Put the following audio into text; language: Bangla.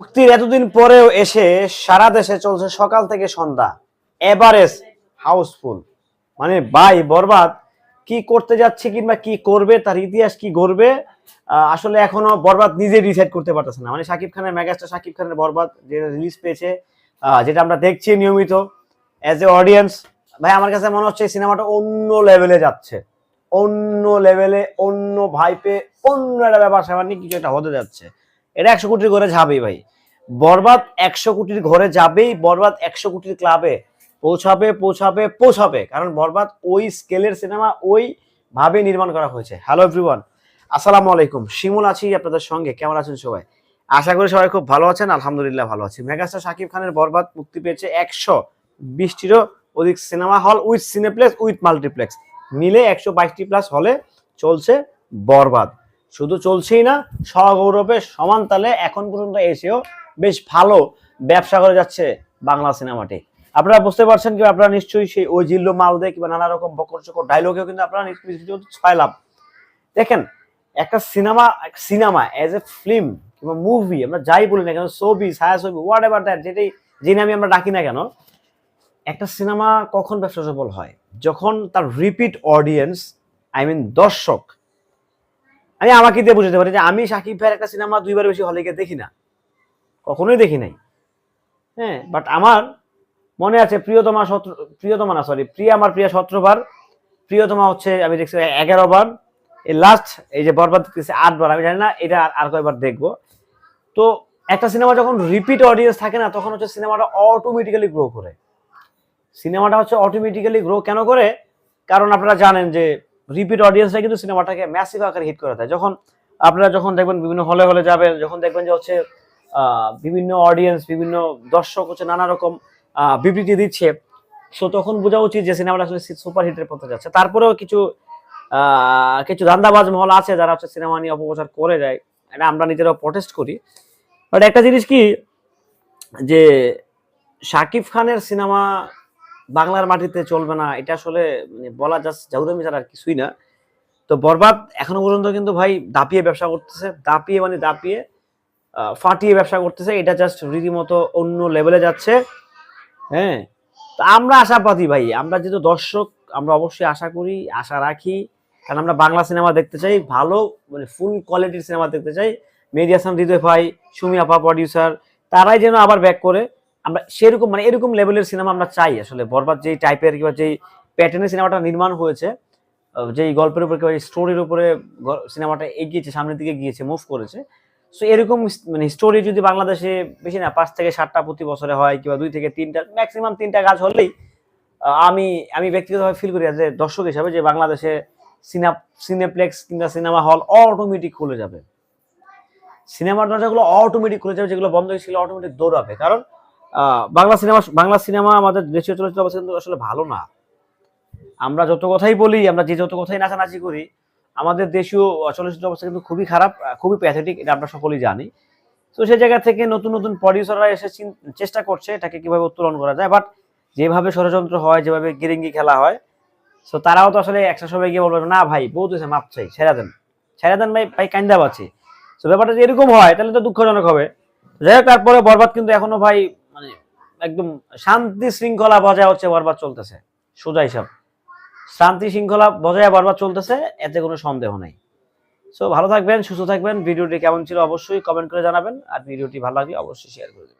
মুক্তির এতদিন পরেও এসে সারা দেশে চলছে সকাল থেকে সন্ধ্যা। এভারেজ হাউসফুল মানে ভাই, বরবাদ। কি করতে যাচ্ছে কিংবা কি করবে, তার ইতিহাস কি গড়বে আসলে এখনও বরবাদ নিজে ডিসাইড করতে পারতেছে না। মানে শাকিব খানের মেগাস্টার শাকিব খানের বরবাদ যেটা রিলিজ পেয়েছে যেটা আমরা দেখছি নিয়মিত অ্যাজ এ অডিয়েন্স ভাই, আমার কাছে মনে হচ্ছে সিনেমাটা অন্য লেভেলে যাচ্ছে। অন্য লেভেলে অন্য ভাইপে অন্য একটা ব্যাপার স্যাপার নিয়ে কিছু একটা হতে যাচ্ছে। এটা একশো কোটির ঘরে যাবেই ভাই। বরবাদ একশো কোটির ঘরে যাবেই, বরবাদ একশো কোটির ক্লাবে পৌঁছাবে পৌঁছাবে পৌঁছাবে। কারণ বরবাদ ওই স্কেলের সিনেমা ওই ভাবে নির্মাণ করা হয়েছে। হ্যালো এভরিওয়ান আসসালামু আলাইকুম। শিমুল আছি আপনাদের সঙ্গে। কেমন আছেন সবাই? আশা করি সবাই খুব ভালো আছেন, আলহামদুলিল্লাহ ভালো আছি। মেগাস্টার শাকিব খানের বরবাদ মুক্তি পেয়েছে একশো বিশটিরও অধিক cinema hall with cineplex, with multiplex. মিলে একশো বাইশটি প্লাস হলে চলছে বরবাদ। শুধু চলছেই না সগৌরবে সমান তালে এখন পর্যন্ত এসেও বেশ ভালো ব্যবসা করে যাচ্ছে বাংলা সিনেমাটি। আপনারা বুঝতে পারছেন কি আপনারা নিশ্চয়ই সেই ওই জিল্লো মাল দিয়ে কিংবা নানা রকম বকর চকর ডায়লগেও কিন্তু আপনারা ছয় লাভ। দেখেন, একটা cinema cinema as a film কিংবা মুভি আমরা যাই বলি না কেন, ছবি ছায়া ছবি হোয়াট এভার দ্যাট যেটাই, যে নামে আমরা ডাকি না কেন, একটা সিনেমা কখন ব্যবসা সফল হয়? যখন তার রিপিট অডিয়েন্স আই মিন দর্শক আমি আমাকে দিয়ে বুঝতে পারি যে আমি সাকিব ভাইয়ের একটা সিনেমা দুইবার বেশি হলে গিয়ে দেখি না। কখনোই দেখি নাই। হ্যাঁ বাট আমার মনে আছে প্রিয়তমা সত্র প্রিয়তমা না সরি প্রিয়া আমার প্রিয়া সতেরোবার প্রিয়তমা হচ্ছে, আমি দেখছি এগারো বার এই লাস্ট এই যে বরবাদ দেখতেছি আটবার, আমি জানি না, এটা আর- কয়বার দেখব। তো একটা সিনেমা যখন রিপিট অডিয়েন্স থাকে না, তখন হচ্ছে সিনেমাটা অটোমেটিক্যালি গ্রো করে। সিনেমাটা হচ্ছে অটোমেটিক্যালি গ্রো কেন করে? কারণ আপনারা জানেন যে রিপিট অডিয়েন্সরা কিন্তু সিনেমাটাকে ম্যাসিভ আকারে হিট করে দেয়। যখন আপনারা যখন দেখবেন বিভিন্ন হলে হলে যাবেন, যখন দেখবেন যে হচ্ছে বিভিন্ন অডিয়েন্স বিভিন্ন দর্শক হচ্ছে নানা রকম বিবৃতি দিচ্ছে সো তখন বোঝা উচিত যে সিনেমাটা আসলে সুপার হিটের পথে যাচ্ছে। তারপরেও কিছু কিছু ধান্দাবাজ মহল আছে যারা হচ্ছে সিনেমা নিয়ে অপপ্রচার করে যায় এটা আমরা নিজেরাও প্রটেস্ট করি। বাট একটা জিনিস কি, যে শাকিব খানের সিনেমা বাংলার মাটিতে চলবে না, এটা আসলে মানে বলা জাস্ট জাউদামি ছাড়া আর কিছুই না। তো বরবাদ এখনও পর্যন্ত কিন্তু ভাই দাপিয়ে ব্যবসা করতেছে, দাপিয়ে মানে দাপিয়ে ফাটিয়ে ব্যবসা করতেছে, এটা জাস্ট রীতিমতো অন্য লেভেলে যাচ্ছে। হ্যাঁ তো আমরা আশাবাদী ভাই, আমরা যেহেতু দর্শক, আমরা অবশ্যই আশা করি, আশা রাখি, কারণ আমরা বাংলা সিনেমা দেখতে চাই, ভালো মানে ফুল কোয়ালিটির সিনেমা দেখতে চাই। মেহেদি হাসান, হৃদয় ভাই, সুমি আপা প্রডিউসার তারাই যেন আবার ব্যাক করে। আমরা সেরকম মানে এরকম লেভেলের সিনেমা আমরা চাই। আসলে বরবাদ যেই টাইপের কিংবা যেই প্যাটার্নের সিনেমাটা নির্মাণ হয়েছে যেই গল্পের উপরে কিংবা স্টোরির উপরে সিনেমাটা এগিয়েছে, সামনের দিকে গিয়েছে মুভ করেছে। সো এরকম মানে স্টোরি যদি বাংলাদেশে বেশি না, পাঁচ থেকে সাতটা প্রতি বছরে হয় কিংবা দুই থেকে তিনটা ম্যাক্সিমাম তিনটা কাজ হলেই আমি আমি ব্যক্তিগতভাবে ফিল করি যে দর্শক হিসাবে যে বাংলাদেশে সিনা সিনেপ্লেক্স কিংবা সিনেমা হল অটোমেটিক খুলে যাবে। সিনেমার দরজাগুলো অটোমেটিক খুলে যাবে, যেগুলো বন্ধ হয়েছিল অটোমেটিক দৌড়াবে। কারণ বাংলা সিনেমা বাংলা সিনেমা আমাদের দেশীয় চলচ্চিত্র অবস্থা কিন্তু আসলে ভালো না। আমরা যত কথাই বলি, আমরা যে যত কথাই নাচানাচি করি, আমাদের দেশীয় চলচ্চিত্র অবস্থা কিন্তু খুবই খারাপ খুবই প্যাথেটিক এটা আমরা সকলেই জানি। তো সেই জায়গা থেকে নতুন নতুন প্রডিউসাররা এসে চেষ্টা করছে এটাকে কীভাবে উত্তোলন করা যায় বাট যেভাবে ষড়যন্ত্র হয়, যেভাবে গিরিঙ্গি খেলা হয় তো তারাও তো আসলে একটা সময় গিয়ে বলবে না ভাই বহুত হয়েছে মাপ চাই, ছেড়ে দেন। ছেড়ে দেন ভাই ভাই কান্দা পাচ্ছি তো ব্যাপারটা যদি এরকম হয়, তাহলে তো দুঃখজনক হবে। যাই হোক তারপরে বরবাদ কিন্তু এখনও ভাই একদম শান্তি শৃঙ্খলা বজায় হচ্ছে বারবার চলতেছে, সোজা হিসাব। শান্তি শৃঙ্খলা বজায় বারবার চলতেছে, এতে কোনো সন্দেহ নেই। সো ভালো থাকবেন, সুস্থ থাকবেন, ভিডিওটি কেমন ছিল অবশ্যই কমেন্ট করে জানাবেন, আর ভিডিওটি ভালো লাগলে অবশ্যই শেয়ার করে দেবেন।